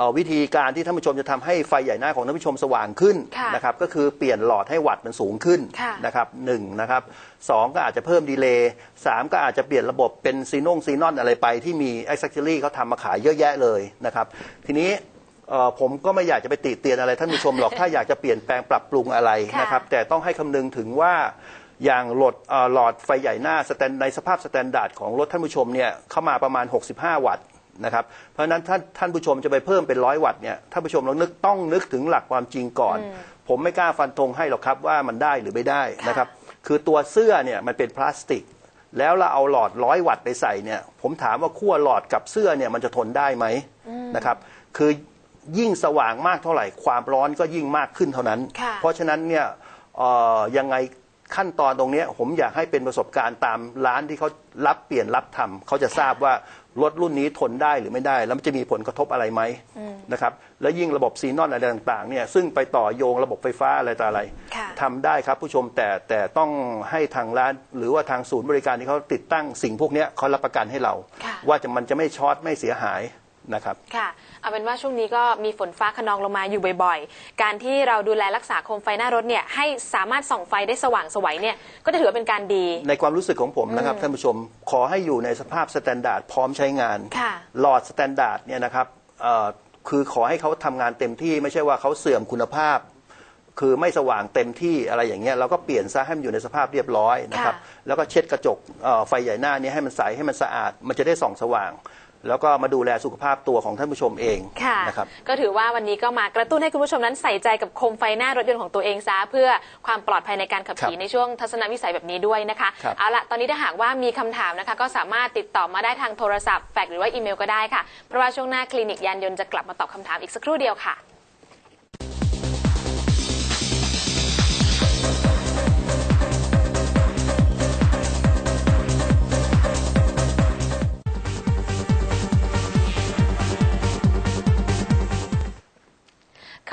เอ่อวิธีการที่ท่านผู้ชมจะทำให้ไฟใหญ่หน้าของท่านผู้ชมสว่างขึ้นค่ะนะครับก็คือเปลี่ยนหลอดให้วัตต์มันสูงขึ้นค่ะนะครับหนึ่งนะครับสองก็อาจจะเพิ่มดีเลย์สามก็อาจจะเปลี่ยนระบบเป็นซีนงซีนอนอะไรไปที่มี a อ c เซ s รี่เขาทำมาขายเยอะแยะเลยนะครับทีนี้เอ่อผมก็ไม่อยากจะไปติเตียนอะไรท่านผู้ชมหรอกถ้าอยากจะเปลี่ยนแปลงปรับปรุงอะไรค่ะนะครับแต่ต้องให้คำนึงถึงว่าอย่างโหลดเอ่อหลอดไฟใหญ่หน้าสแตนในสภาพสแตนดาร์ดของรถท่านผู้ชมเนี่ยเข้ามาประมาณ 65 วัตต์ นะครับ เพราะฉะนั้นท่านท่านผู้ชมจะไปเพิ่มเป็นร้อยวัตต์เนี่ยท่านผู้ชมเรานึกต้องนึกถึงหลักความจริงก่อน ผมไม่กล้าฟันธงให้หรอกครับว่ามันได้หรือไม่ได้ค่ะนะครับ คือตัวเสื้อเนี่ยมันเป็นพลาสติก แล้วเราเอาหลอดร้อยวัตต์ไปใส่เนี่ยผมถามว่าขั้วหลอดกับเสื้อเนี่ยมันจะทนได้ไหมนะครับ คือยิ่งสว่างมากเท่าไหร่ ความร้อนก็ยิ่งมากขึ้นเท่านั้นค่ะเพราะฉะนั้นเนี่ยเอ่อยังไง ขั้นตอนตรงเนี้ยผมอยากให้เป็นประสบการณ์ตามร้านที่เขารับเปลี่ยนรับทำเขาจะทราบว่ารถรุ่นนี้ทนได้หรือไม่ได้ แล้วมันจะมีผลกระทบอะไรไหมนะครับแล้วยิ่งระบบซีนอนอะไรต่างๆเนี่ยซึ่งไปต่อโยงระบบไฟฟ้าอะไรต่ออะไรค่ะทำได้ครับผู้ชมแต่แต่ต้องให้ทางร้าน หรือว่าทางศูนย์บริการที่เขาติดตั้งสิ่งพวกเนี้ยเขารับประกันให้เราค่ะว่าจะมันจะไม่ช็อตไม่เสียหายนะครับค่ะ เอาเป็นว่าช่วงนี้ก็มีฝนฟ้าขนองลงมาอยู่บ่อยๆ การที่เราดูแลรักษาโคมไฟหน้ารถเนี่ยให้สามารถส่องไฟได้สว่างไสวัยเนี่ยก็จะถือว่าเป็นการดี ในความรู้สึกของผมนะครับท่านผู้ชมขอให้อยู่ในสภาพสแตนดาร์ดพร้อมใช้งานค่ะหลอดสแตนดาร์ดเนี่ยนะครับเอ่อคือขอให้เขาทำงานเต็มที่ไม่ใช่ว่าเขาเสื่อมคุณภาพ คือไม่สว่างเต็มที่อะไรอย่างเงี้ยเราก็เปลี่ยนซะให้มันอยู่ในสภาพเรียบร้อยนะครับค่ะแล้วก็เช็ดกระจกเอ่อไฟใหญ่หน้านี้ให้มันใสให้มันสะอาด มันจะได้ส่องสว่าง แล้วก็มาดูแลสุขภาพตัวของท่านผู้ชมเองค่ะนะครับก็ถือว่าวันนี้ก็มากระตุ้นให้คุณผู้ชมนั้นใส่ใจกับโคมไฟหน้ารถยนต์ของตัวเองซะเพื่อความปลอดภัยในการขับขี่ครับในช่วงทัศนวิสัยแบบนี้ด้วยนะคะครับเอาละตอนนี้ถ้าหากว่ามีคำถามนะคะ ก็สามารถติดต่อมาได้ทางโทรศัพท์แฟกซ์หรือว่าอีเมลก็ได้ค่ะเพราะว่าช่วงหน้าคลินิกยานยนต์จะกลับมาตอบคำถามอีกสักครู่เดียวค่ะ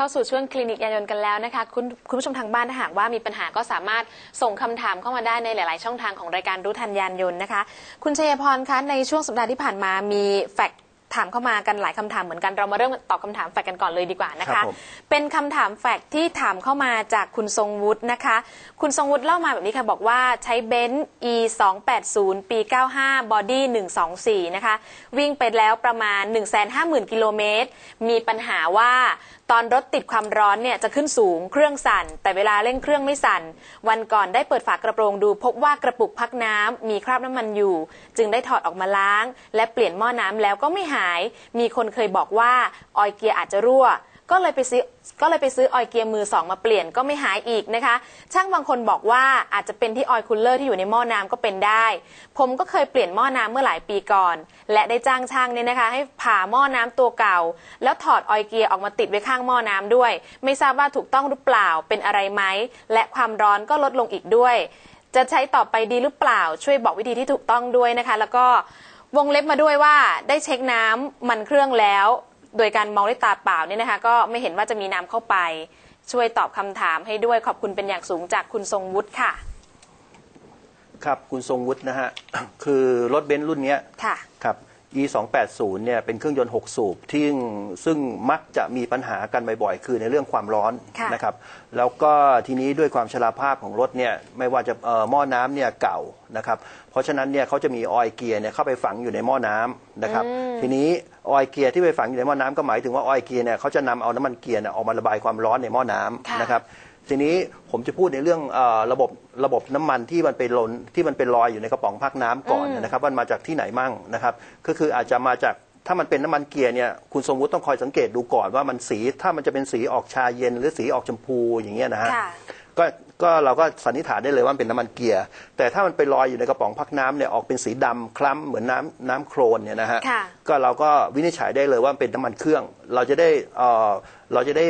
าสู่ช่วงคลินิกยานยนต์กันแล้วนะคะคุณคุณผู้ชมทางบ้านถ้าหากว่ามีปัญหาก็สามารถส่งคำถามเข้ามาได้ในหลาย ๆ ช่องทางของรายการรู้ทันยานยนต์นะคะ คุณชัยพรคะในช่วงสัปดาห์ที่ผ่านมามีแฟกต ถามเข้ามากันหลายคำถามเหมือนกันเรามาเริ่มตอบคำถามแฟกต์กันก่อนเลยดีกว่านะครัคะบผมเป็นคำถามแฟกต์ที่ถามเข้ามาจากคุณทรงวุฒินะคะ คุณทรงวุฒิเล่ามาแบบนี้ค่ะบอกว่าใช้เบนซ์ e 2 8 0ปี 95 บอดี้ 124 นะคะ วิ่งไปแล้วประมาณ 150,000 กิโลเมตร มีปัญหาว่าตอนรถติดความร้อนเนี่ยจะขึ้นสูงเครื่องสั่น แต่เวลาเร่งเครื่องไม่สั่น วันก่อนได้เปิดฝากระโปรงดูพบว่ากระปุกพักน้ำมีคราบน้ำมันอยู่ จึงได้ถอดออกมาล้าง และเปลี่ยนหม้อน้ำแล้วก็ไม่หายมีคนเคยบอกว่าออยเกียร์อาจจะรั่ว ก็เลยไปซื้อก็เลยไปซื้อออยเกียร์มือสองมาเปลี่ยนก็ไม่หายอีกนะคะ ช่างบางคนบอกว่าอาจจะเป็นที่ออยคูลเลอร์ที่อยู่ในหม้อน้ำก็เป็นได้ ผมก็เคยเปลี่ยนหม้อน้ำเมื่อหลายปีก่อน และได้จ้างช่างเนี่ยนะคะ ให้ผ่าหม้อน้ำตัวเก่า แล้วถอดออยเกียร์ออกมาติดไว้ข้างหม้อน้ำด้วย ไม่ทราบว่าถูกต้องหรือเปล่าเป็นอะไรไหมและความร้อนก็ลดลงอีกด้วยจะใช้ต่อไปดีหรือเปล่าช่วยบอกวิธีที่ถูกต้องด้วยนะคะ แล้วก็ วงเล็บมาด้วยว่าได้เช็คน้ำมันเครื่องแล้ว โดยการมองด้วยตาเปล่าเนี่ยนะคะ ก็ไม่เห็นว่าจะมีน้ำเข้าไป ช่วยตอบคำถามให้ด้วยขอบคุณเป็นอย่างสูงจากคุณทรงวุฒิค่ะ ครับคุณทรงวุฒินะฮะคือรถเบนซ์รุ่นเนี้ยค่ะครับ e 2 8 0 เนี่ยเป็นเครื่องยนต์ 6 สูบที่ซึ่งมักจะมีปัญหากันบ่อยๆ คือในเรื่องความร้อนค่ะนะครับ แล้วก็ทีนี้ด้วยความชราภาพของรถเนี่ยไม่ว่าจะเอ่อหม้อน้ำเนี่ยเก่านะครับ เพราะฉะนั้นเนี่ยเขาจะมีออยล์เกียร์เนี่ยเข้าไปฝังอยู่ในหม้อน้ำนะครับ ทีนี้ออยล์เกียร์ที่ไปฝังอยู่ในหม้อน้ำก็หมายถึงว่าออยล์เกียร์เนี่ยเขาจะนำเอาน้ำมันเกียร์เนี่ยออกมาระบายความร้อนในหม้อน้ำค่ะนะครับ ทีนี้ผมจะพูดในเรื่องเออระบบระบบน้ำมันที่มันเป็นลนที่มันเป็นรอยอยู่ในกระป๋องพักน้ำก่อนเนยนะครับว่ามันมาจากที่ไหนมั่งนะครับ ก็คืออาจจะมาจากถ้ามันเป็นน้ำมันเกียร์เนี่ยคุณสมมุติต้องคอยสังเกตดูก่อนว่ามันสีถ้ามันจะเป็นสีออกชาเย็น หรือสีออกชมพูอย่างเงี้ยนะฮะ ค่ะ ก็ก็เราก็สันนิษฐานได้เลยว่ามันเป็นน้ำมันเกียร์ แต่ถ้ามันไปลอยอยู่ในกระป๋องพักน้ำเนี่ยออกเป็นสีดำคล้ำเหมือนน้ำน้ำโครนเนี่ยนะฮะค่ะ ก็เราก็วินิจฉัยได้เลยว่ามันเป็นน้ำมันเครื่อง เราจะได้เอ่อเราจะได้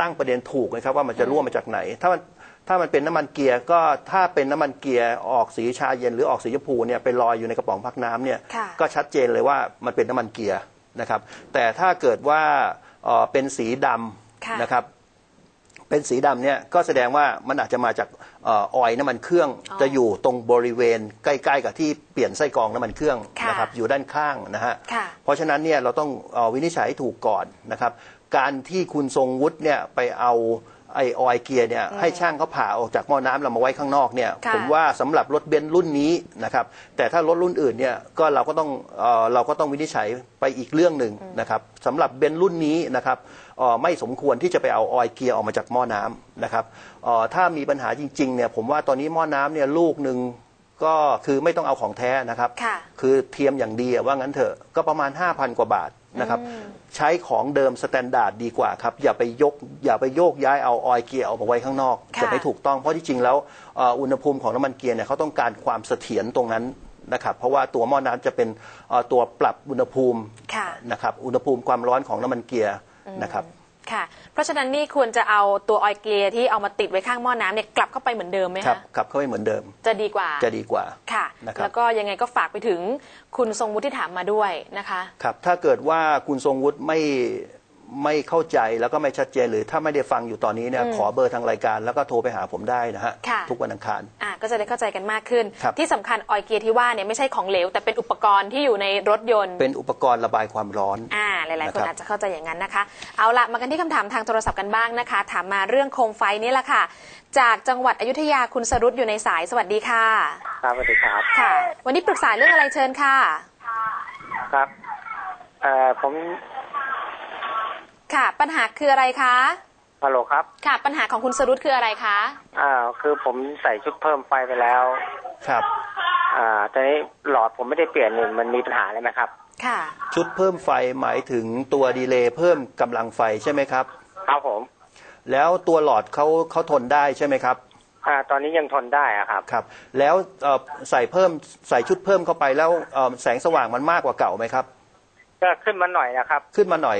ตั้งประเด็นถูกนะครับว่ามันจะรั่วมาจากไหน ถ้ามันถ้ามันเป็นน้ำมันเกียร์ก็ถ้าเป็นน้ำมันเกียร์ออกสีชาเย็นหรือออกสีชมพูเนี่ยไปลอยอยู่ในกระป๋องพักน้ำเนี่ยค่ะก็ชัดเจนเลยว่ามันเป็นน้ำมันเกียร์นะครับ แต่ถ้าเกิดว่าเอ่อเป็นสีดค่ะำนะครับ เป็นสีดำเนี่ยก็แสดงว่ามันอาจจะมาจากเออออยล์น้ำมันเครื่องอ๋อจะอยู่ตรงบริเวณใกล้ๆกับที่เปลี่ยนไส้กรองน้ำมันเครื่องค่ะนะครับอยู่ด้านข้างนะฮะค่ะเพราะฉะนั้นเนี่ยเราต้องเออวินิจฉัยให้ถูกก่อนนะครับ การที่คุณทรงวุฒิเนี่ยไปเอาไอออยล์เกียร์เนี่ยให้ช่างเขาผ่าออกจากหม้อน้ำเรามาไว้ข้างนอกเนี่ยค่ะผมว่าสำหรับรถเบนซ์รุ่นนี้นะครับแต่ถ้ารถรุ่นอื่นเนี่ยก็เราก็ต้องเอ่อเราก็ต้องวินิจฉัยไปอีกเรื่องหนึ่งนะครับสำหรับเบนซ์รุ่นนี้นะครับเอ่อไม่สมควรที่จะไปเอาออยล์เกียร์ออกมาจากหม้อน้ำนะครับเอ่อถ้ามีปัญหาจริงๆเนี่ยผมว่าตอนนี้หม้อน้ำเนี่ยลูกหนึ่ง ก็คือไม่ต้องเอาของแท้นะครับค่ะคือเทียมอย่างดีอะว่างั้นเถอะก็ประมาณ 5,000 กว่าบาทนะครับ ใช้ของเดิมสแตนดาร์ดดีกว่าครับ อย่าไปยกอย่าไปโยกย้ายเอาออยล์เกียร์ออกมาไว้ข้างนอกค่ะจะไม่ถูกต้องเพราะที่จริงแล้วเอ่ออุณหภูมิของน้ำมันเกียร์เนี่ยเขาต้องการความเสถียรตรงนั้นนะครับเพราะว่าตัวหม้อน้ำจะเป็นเอ่อตัวปรับอุณหภูมิค่ะนะครับอุณหภูมิความร้อนของน้ำมันเกียร์นะครับ ค่ะ เพราะฉะนั้นนี่ควรจะเอาตัวออยล์เกลียร์ที่เอามาติดไว้ข้างหม้อน้ำเนี่ยกลับเข้าไปเหมือนเดิมไหมครับคะกลับเข้าไปเหมือนเดิม จะดีกว่าจะดีกว่าค่ะนะครับแล้วก็ยังไงก็ฝากไปถึงคุณทรงวุฒิที่ถามมาด้วยนะคะ ครับถ้าเกิดว่าคุณทรงวุฒิไม่ ไม่เข้าใจแล้วก็ไม่ชัดเจน หรือถ้าไม่ได้ฟังอยู่ตอนนี้เนี่ยขอเบอร์ทางรายการแล้วก็โทรไปหาผมได้นะฮะค่ะทุกวันอังคาร อะก็จะได้เข้าใจกันมากขึ้น ครับ ที่สำคัญออยล์เกียร์ที่ว่าเนี่ยไม่ใช่ของเหลว แต่เป็นอุปกรณ์ที่อยู่ในรถยนต์ เป็นอุปกรณ์ระบายความร้อน อ่าหลายๆคนนะครับ อาจจะเข้าใจอย่างนั้นนะคะ เอาละมากันที่คำถามทางโทรศัพท์กันบ้างนะคะ ถามมาเรื่องโคมไฟนี่แหละค่ะ จากจังหวัดอยุธยาคุณสรุตอยู่ในสายสวัสดีค่ะ ครับสวัสดีครับค่ะ วันนี้ปรึกษาเรื่องอะไรเชิญค่ะ ครับเอ่อผม ค่ะ ปัญหาคืออะไรคะฮัลโหลครับ ค่ะ ปัญหาของคุณสรุตคืออะไรคะอ่าคือผมใส่ชุดเพิ่มไฟไปแล้ว ครับ อ่าตอนนี้หลอดผมไม่ได้เปลี่ยนนี่มันมีปัญหาอะไรไหมครับ ค่ะ ชุดเพิ่มไฟหมายถึงตัวดีเลย์เพิ่มกำลังไฟใช่ไหมครับ ครับผม แล้วตัวหลอดเขาเขาทนได้ใช่ไหมครับ อ่า ตอนนี้ยังทนได้อะครับ ครับ แล้วเอ่อใส่เพิ่มใส่ชุดเพิ่มเข้าไปแล้วเอ่อแสงสว่างมันมากกว่าเก่าไหมครับ ก็ขึ้นมาหน่อยนะครับ ขึ้นมาหน่อย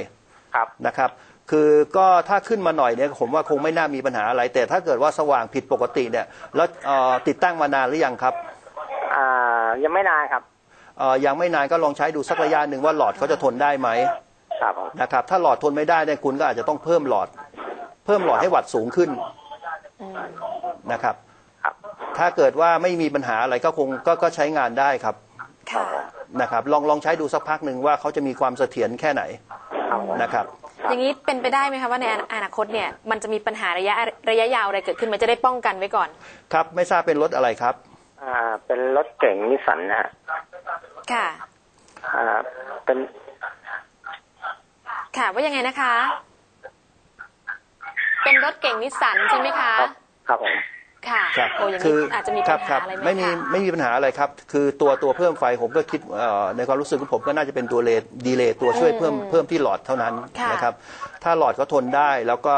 ครับนะครับ คือก็ถ้าขึ้นมาหน่อยเนี่ยผมว่าคงไม่น่ามีปัญหาอะไร แต่ถ้าเกิดว่าสว่างผิดปกติเนี่ยแล้วเอ่อติดตั้งมานานหรือยังครับอ่ายังไม่นานครับเอ่อยังไม่นานก็ลองใช้ดูสักระยะหนึ่งว่าหลอดเขาจะทนได้ไหมครับผมนะครับ ถ้าหลอดทนไม่ได้เนี่ยคุณก็อาจจะต้องเพิ่มหลอด เพิ่มหลอดให้วัดสูงขึ้นนะครับครับถ้าเกิดว่าไม่มีปัญหาอะไรก็คงก็ก็ใช้งานได้ครับค่ะนะครับ ลองลองใช้ดูสักพักหนึ่งว่าเขาจะมีความเสถียรแค่ไหนครับผม นะครับ อย่างนี้เป็นไปได้ไหมคะว่าในอนาคตเนี่ยมันจะมีปัญหาระยะระยะยาวอะไรเกิดขึ้นมันจะได้ป้องกันไว้ก่อน ครับไม่ทราบเป็นรถอะไรครับ อ่า เป็นรถเก๋งนิสสันนะฮะค่ะอ่าเป็นค่ะว่ายังไงนะคะ เป็นรถเก่งนิสสันใช่ไหมคะ ครับครับผม ค่ะครับโอ้อย่างคืนี้อาจจะมีคปัรัญคหารับอะไรไหมไม่มีคะไม่มีปัญหาอะไรครับ คือตัวตัวเพิ่มไฟผมก็คิดเอ่อในความรู้สึกของผมก็น่าจะเป็นตัวเลดีเลย์ตัวช่วยเพิ่มเพิ่มที่หลอดเท่านั้นค่ะนะครับ ถ้าหลอดเขาทนได้แล้วก็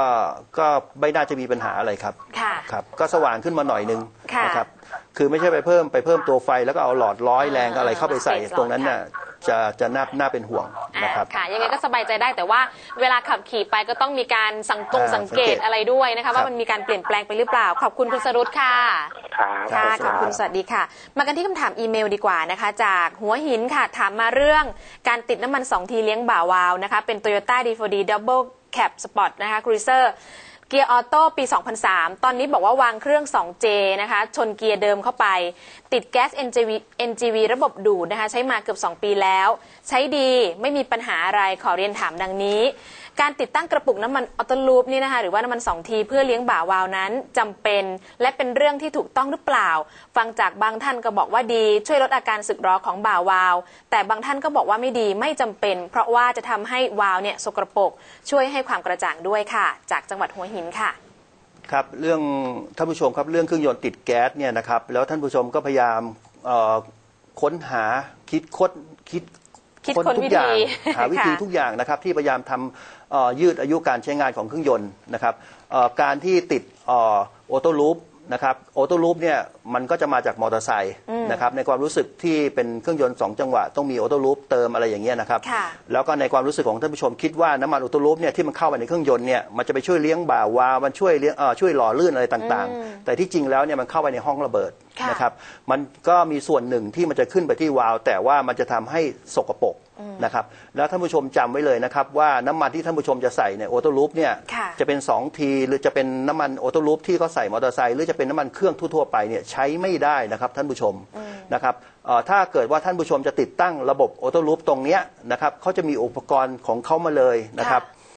ก็ไม่น่าจะมีปัญหาอะไรครับค่ะครับ ก็สว่างขึ้นมาหน่อยนึงค่ะนะครับคือไม่ใช่ไปเพิ่มไปเพิ่มตัวไฟแล้วก็เอาหลอดร้อยแรงอ่าอะไรเข้าไปใส่เปลี่ยนหลอดตรงนั้นค่ะน่ะ จะจะน่าน่าเป็นห่วงอ่านะครับค่ะยังไงก็สบายใจได้แต่ว่าเวลาขับขี่ไปก็ต้องมีการสังกงอ่าสังเกตสังเกตอะไรด้วยนะคะครัว่าบมันมีการเปลี่ยนแปลงไปหรือเปล่า ขอบคุณคุณสรุตค่ะ ครับ ค่ะครับขอบคุณสวัสดีค่ะ มากันที่คำถามอีเมลดีกว่านะคะ จากหัวหินค่ะ ถามมาเรื่องการติดน้ำมัน 2 ทีเลี้ยงบ่าวาวนะคะ เป็น Toyota D4D Double Cab Sport นะคะ Cruiser เกียร์ออโต้ปี 2003 ตอนนี้บอกว่าวางเครื่อง 2J นะคะ ชนเกียร์เดิมเข้าไป ติดแก๊ส NGV, NGV ระบบดูดนะคะ ใช้มาเกือบ 2 ปีแล้ว ใช้ดีไม่มีปัญหาอะไรขอเรียนถามดังนี้ การติดตั้งกระปุกน้ำมันออโตลูปนี่นะคะหรือว่าน้ำมันสองทีเพื่อเลี้ยงบ่าวาวนั้นจำเป็น และเป็นเรื่องที่ถูกต้องหรือเปล่า ฟังจากบางท่านก็บอกว่าดีช่วยลดอาการสึกหรอของบ่าวาว แต่บางท่านก็บอกว่าไม่ดีไม่จำเป็น เพราะว่าจะทำให้วาวเนี่ยสกรปรกช่วยให้ความกระจ่างด้วยค่ะ จากจังหวัดหัวหินค่ะครับเรื่องท่านผู้ชมครับเรื่องเครื่องยนต์ติดแก๊สเนี่ยนะครับแล้วท่านผู้ชมก็พยายามเอ่อค้นหาคิดค้นคิดคิดค้นค้นทุกอย่างวิธีหาวิธีค่ะทุกอย่างนะครับที่พยายามทำเอ่อ ยืดอายุการใช้งานของเครื่องยนต์นะครับเอ่อการที่ติดออโต้ลูปนะครับออโต้ลูปเนี่ยมันก็จะมาจากมอเตอร์ไซค์นะครับในความรู้สึกที่เป็นเครื่องยนต์สองจังหวะ ต้องมีออโต้ลูปเติมอะไรอย่างเงี้ยนะครับค่ะแล้วก็ในความรู้สึกของท่านผู้ชมคิดว่าน้ำมันออโต้ลูปเนี่ยที่มันเข้าไปในเครื่องยนต์เนี่ยมันจะไปช่วยเลี้ยงบ่าวามันช่วยเลี้ยงเอ่อช่วยหล่อลื่นอะไรต่างๆ แต่ที่จริงแล้วเนี่ยมันเข้าไปในห้องระเบิดค่ะนะครับมันก็มีส่วนหนึ่งที่มันจะขึ้นไปที่วาล์วแต่ว่ามันจะทำให้สกปรก นะครับแล้วท่านผู้ชมจำไว้เลยนะครับว่าน้ำมันที่ท่านผู้ชมจะใส่ในโอโตลูปเนี่ยค่ะจะเป็น2ทีหรือจะเป็นน้ำมันโอโตลูปที่เขาใส่มอเตอร์ไซค์หรือจะเป็นน้ำมันเครื่องทั่วๆไปเนี่ยใช้ไม่ได้นะครับท่านผู้ชมนะครับเอ่อถ้าเกิดว่าท่านผู้ชมจะติดตั้งระบบโอโตลูปตรงเนี้ยนะครับเขาจะมีอุปกรณ์ของเขามาเลยนะครับค่ะ